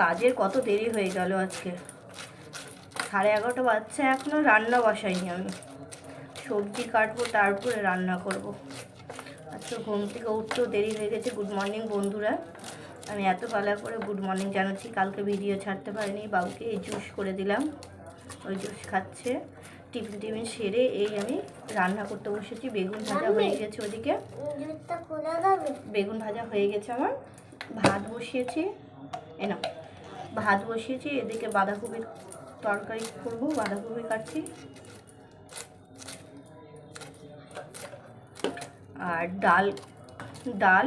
কাজের কত দেরি হয়ে গেল আজকে। সাড়ে এগারোটা বাচ্চা এখনও রান্না বসাইনি আমি। সবজি কাটবো তারপরে রান্না করব। আজকে ঘুম থেকে উঠতেও দেরি হয়ে গেছে। গুড মর্নিং বন্ধুরা। আমি এত বেলা করে গুড মর্নিং জানাচ্ছি। কালকে ভিডিও ছাড়তে পারিনি বাবুকে এই জুস করে দিলাম। ওই জুস খাচ্ছে। টিফিন টিফিন সেরে এই আমি রান্না করতে বসেছি। বেগুন ভাজা হয়ে গেছে ওদিকে। বেগুন ভাজা হয়ে গেছে আমার। ভাত বসিয়েছি। এ না ভাত বসিয়েছি, এদিকে বাঁধাকপির তরকারি করব, বাঁধাকপি কাটছি। আর ডাল ডাল,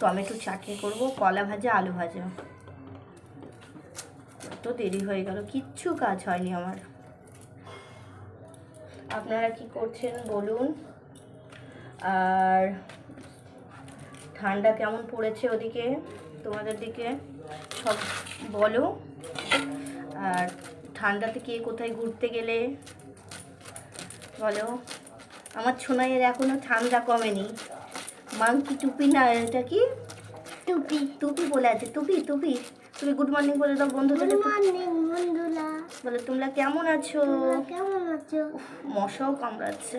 টমেটো চাটনি করব, কলা ভাজা, আলু ভাজা। তো দেরি হয়ে গেল, কিচ্ছু কাজ হয়নি আমার। আপনারা কি করছেন বলুন। আর ঠান্ডা কেমন পড়েছে ওদিকে, তোমাদের দিকে? সব বলো। আর ঠান্ডাতে কে কোথায় ঘুরতে গেলে? বলো। আমার ছোনাইয়ের এখনও ঠান্ডা কমেনি। মাংকি টুপি না এটা কি? টুপি। টুপি বলে আছে টুপি টুপি। তুমি গুড মর্নিং বলে দাও বন্ধুদের গুড মর্নিং বন্ধুরা। বলে তোমরা কেমন আছো? কেমন আছো? মশাও কামড়াচ্ছে।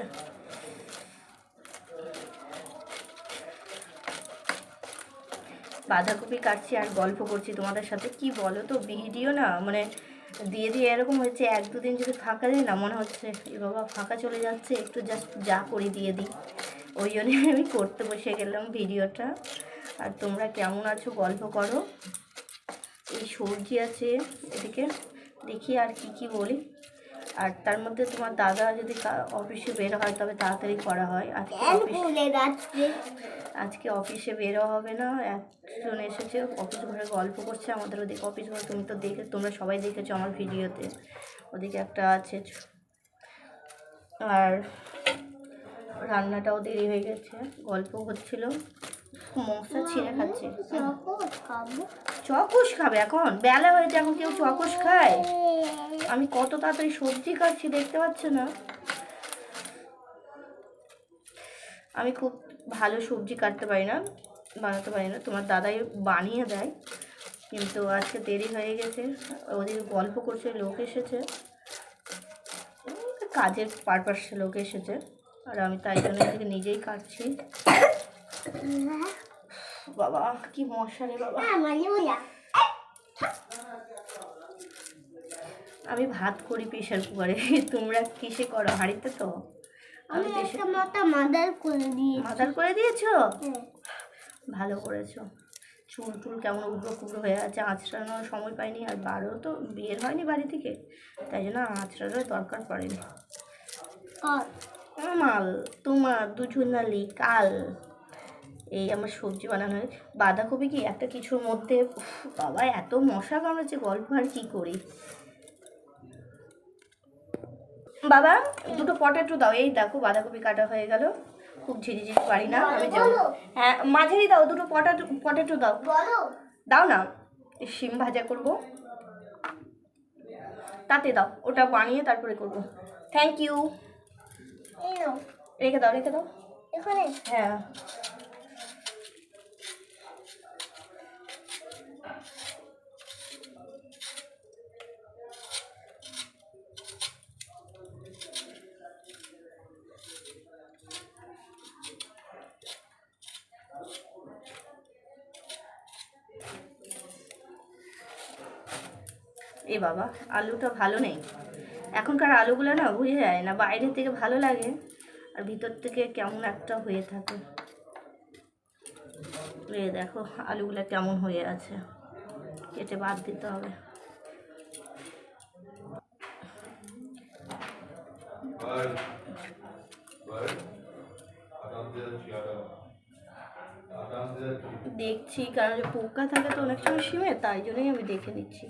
বাঁধাকপি কাটছি আর গল্প করছি তোমাদের সাথে। কি বলো তো ভিডিও না মানে দিয়ে দিয়ে এরকম হচ্ছে এক দুদিন যদি ফাঁকা দিই না মনে হচ্ছে এ বাবা ফাঁকা চলে যাচ্ছে একটু জাস্ট যা করি দিয়ে দিই। ওই জন্যই আমি করতে বসে গেলাম ভিডিওটা। আর তোমরা কেমন আছো গল্প করো। এই সবজি আছে এদিকে দেখি আর কি কি বলি। আর তার মধ্যে তোমার দাদা যদি অফিসে বের হয় তবে তাড়াতাড়ি করা হয়। আজকে আজকে অফিসে বেরো হবে না। একজন এসেছে, অফিস ঘরে গল্প করছে আমাদের ওদিকে। অফিস ঘরে তুমি তো দেখে, তোমরা সবাই দেখেছ আমার ভিডিওতে। ওদিকে একটা আছে। আর রান্নাটাও দেরি হয়ে গেছে গল্প হচ্ছিল। মশা ছিঁড়ে খাচ্ছে। চকোস খাবে এখন। বেলা হয়েছে, এখন কেউ চকোস খায়? আমি কত তাড়াতাড়ি সবজি কাটছি দেখতে পাচ্ছ না? আমি খুব ভালো সবজি কাটতে পারি না বানাতে পারি না। তোমার দাদাই বানিয়ে দেয় কিন্তু আজকে দেরি হয়ে গেছে। ওদিকে গল্প করছে লোক এসেছে। কাজের পারপাসে লোক এসেছে আর আমি তাই জন্য এদিকে নিজেই কাটছি। বাবা কি মশা রে বাবা। আমি ভাত করি প্রেশার কুকারে তোমরা কিসে করো হাঁড়িতে তো? আমি একটা মাথা মাদার করে দিয়েছি। মাথার করে দিয়েছ? হ্যাঁ। ভালো করেছ। চুল টুল কেমন উগ্রো কুগ্রো হয়ে আছে আঁচড়ানোর সময় পাইনি আর বারও তো বিয়ের হয়নি বাড়ি থেকে তাই জন্য আঁচড়ানোর দরকার পড়েনি। আর মাল তোমার দুজনালি কাল। এই আমার সবজি বানানো হয় বাঁধাকপি কি একটা কিছুর মধ্যে বাবা এত মশা কামড়াচ্ছে গল্প আর কি করি? বাবা দুটো পটেটো দাও। এই দেখো বাঁধাকপি কাটা হয়ে গেল। খুব ঝিরিঝিরি পারি না আমি যাব হ্যাঁ মাঝারি দাও দুটো পটেটো পটেটো দাও। দাও না শিম ভাজা করব। তাতে দাও ওটা বানিয়ে তারপরে করব। থ্যাংক ইউ রেখে দাও রেখে দাও। এখানে? হ্যাঁ। এ বাবা, আলুটা ভালো নেই। এখনকার আলুগুলো না বুঝে যায় না, বাইরের থেকে ভালো লাগে। আর ভিতর থেকে কেমন একটা হয়ে থাকে। এ দেখো, আলুগুলো কেমন হয়ে আছে। কেটে বাদ দিতে হবে। দেখছি, কারণ পোকা থাকে তো অনেক সময় সিমে তাই জন্যই আমি দেখে নিচ্ছি।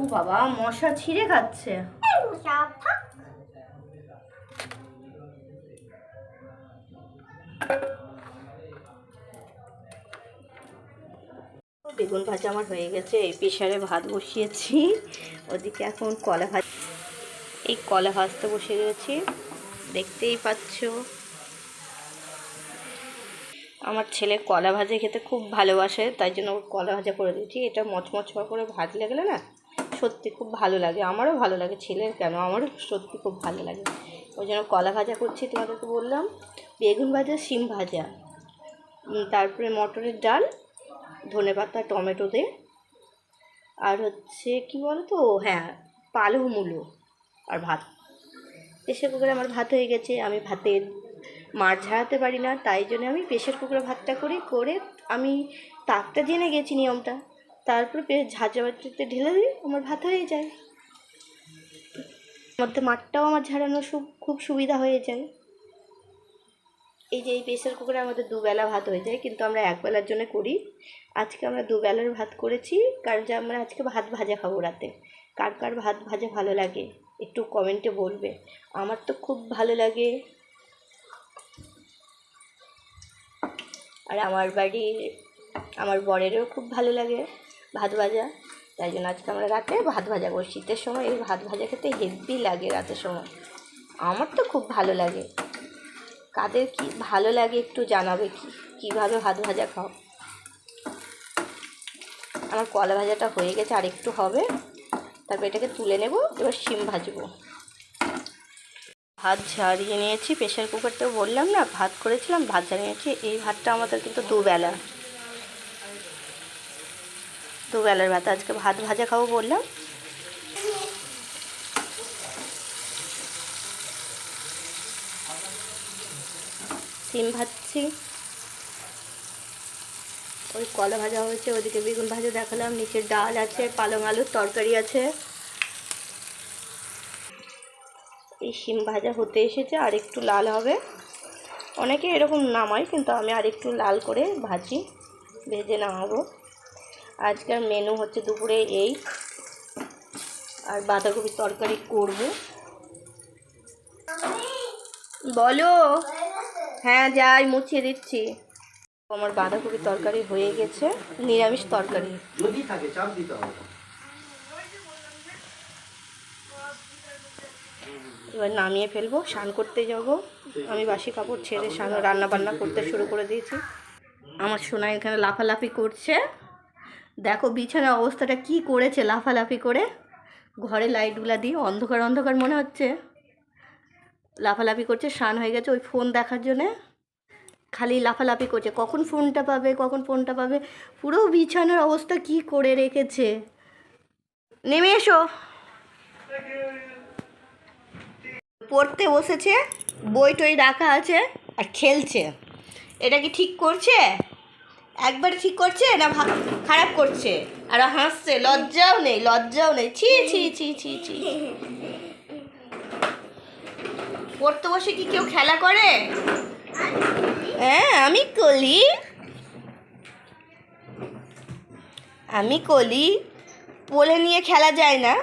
ও বাবা মশা ছিঁড়ে খাচ্ছে। বেগুন ভাজা আমার হয়ে গেছে এই প্রেশারে ভাত বসিয়েছি। ওদিকে এখন কলা ভাজ এই কলা ভাজতে বসে গেছি দেখতেই পাচ্ছ। আমার ছেলে কলা ভাজা খেতে খুব ভালোবাসে তাই জন্য কলা ভাজা করে দিয়েছি। এটা মচমচ করে ভাজলে গেলে না সত্যি খুব ভালো লাগে। আমারও ভালো লাগে, ছেলের কেন? আমারও সত্যি খুব ভালো লাগে। ওই জন্য কলা ভাজা করছি তোমাদেরকে বললাম। বেগুন ভাজা, শিম ভাজা। তারপরে মটরের ডাল, ধনে পাতা, টমেটো দিয়ে। আর হচ্ছে কি বলো তো হ্যাঁ পালং মূলো আর ভাত। প্রেশার কুকারে আমার ভাত হয়ে গেছে। আমি ভাতের মার ঝাড়াতে পারি না। তাই জন্য আমি প্রেশার কুকারে ভাতটা করি, করে আমি তাকটা জেনে গেছি নিয়মটা। তারপরে পে- ঝাঁঝা বাটিতে ঢেলে দিই, আমার ভাত হয়ে যায়। মধ্যে মাঠটাও আমার ঝাড়ানো খুব সুবিধা হয়ে যায়। এই যে এই প্রেশার কুকারে আমাদের দুবেলা ভাত হয়ে যায়, কিন্তু আমরা একবেলার জন্য করি। আজকে আমরা দুবেলার ভাত করেছি, কারণ যে আমরা আজকে ভাত ভাজা খাব রাতে। কার কার ভাত ভাজা ভালো লাগে, একটু কমেন্টে বলবে। আমার তো খুব ভালো লাগে। আর আমার বাড়ির, আমার বরেরও খুব ভালো লাগে। ভাত ভাজা। তাই জন্য আজকে আমরা রাতে ভাত ভাজা করি শীতের সময় এই ভাত ভাজা খেতে হেভি লাগে রাতের সময়। আমার তো খুব ভালো লাগে। কাদের কি ভালো লাগে একটু জানাবে কি? কীভাবে ভাত ভাজা খাও? আমার কলা ভাজাটা হয়ে গেছে আর একটু হবে। তারপর এটাকে তুলে নেব, এবার শিম ভাজবো। ভাত ঝাড়িয়ে নিয়েছি প্রেশার কুকারটাও বললাম না, ভাত করেছিলাম, ভাত ঝাড়িয়ে নিয়েছি। এই ভাতটা আমাদের কিন্তু দুবেলা। দুবেলার ভাত, আজকে ভাত ভাজা খাব বললাম। সিম ভাজছি। ওই কলা ভাজা হয়েছে, ওদিকে বেগুন ভাজা দেখালাম, নিচে ডাল আছে, পালং আলুর তরকারি আছে। এই সিম ভাজা হতে এসেছে, আর একটু লাল হবে। অনেকে এরকম নামায়, কিন্তু আমি আর একটু লাল করে ভাজি, ভেজে নামাবো। আজকের মেনু হচ্ছে দুপুরে এই। আর বাঁধাকপির তরকারি করব। বলো। হ্যাঁ যাই মুছিয়ে দিচ্ছি। আমার বাঁধাকপির তরকারি হয়ে গেছে নিরামিষ তরকারি। এবার নামিয়ে ফেলব স্নান করতে যাব। আমি বাসি কাপড় ছেড়ে স্নান রান্না বান্না করতে শুরু করে দিয়েছি। আমার সোনা এখানে লাফালাফি করছে। দেখো বিছানা অবস্থাটা কি করেছে লাফালাফি করে? ঘরে লাইটগুলা দিয়ে অন্ধকার অন্ধকার মনে হচ্ছে। লাফালাফি করছে স্নান হয়ে গেছে ওই ফোন দেখার জন্যে। খালি লাফালাফি করছে। কখন ফোনটা পাবে, কখন ফোনটা পাবে? পুরো বিছানার অবস্থা কি করে রেখেছে? নেমে এসো। পড়তে বসেছে, বই টই রাখা আছে আর খেলছে। এটা কি ঠিক করছে? একবার ঠিক করছে না খারাপ করছে? আর হাসছে লজ্জাও নেই লজ্জাও নেই। ছি ছি ছি ছি ছি। পড়তে বসে কি কেউ খেলা করে? হ্যাঁ আমি কলি। আমি কলি। পড়ে নিয়ে খেলা যায় না।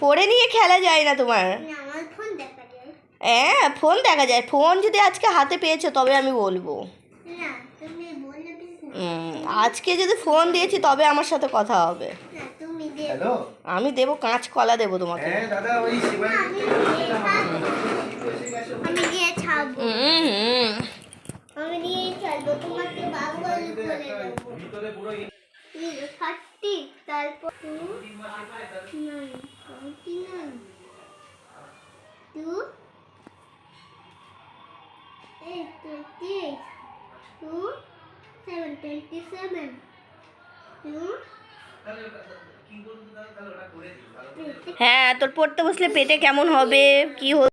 পড়ে নিয়ে খেলা যায় না তোমার। হ্যাঁ ফোন দেখা যায়। ফোন যদি আজকে হাতে পেয়েছ তবে আমি বলব না তুমি বললে বেশ না। উম, আজকে যদি ফোন দিয়েছি তবে আমার সাথে কথা হবে। আমি দেবো কাঁচ কলা দেবো তোমাকে। হ্যাঁ দাদা ওই সেভেন টোয়েন্টি সেভেন হ্যাঁ তোর পড়তে বসলে পেটে কেমন হবে? কি হবে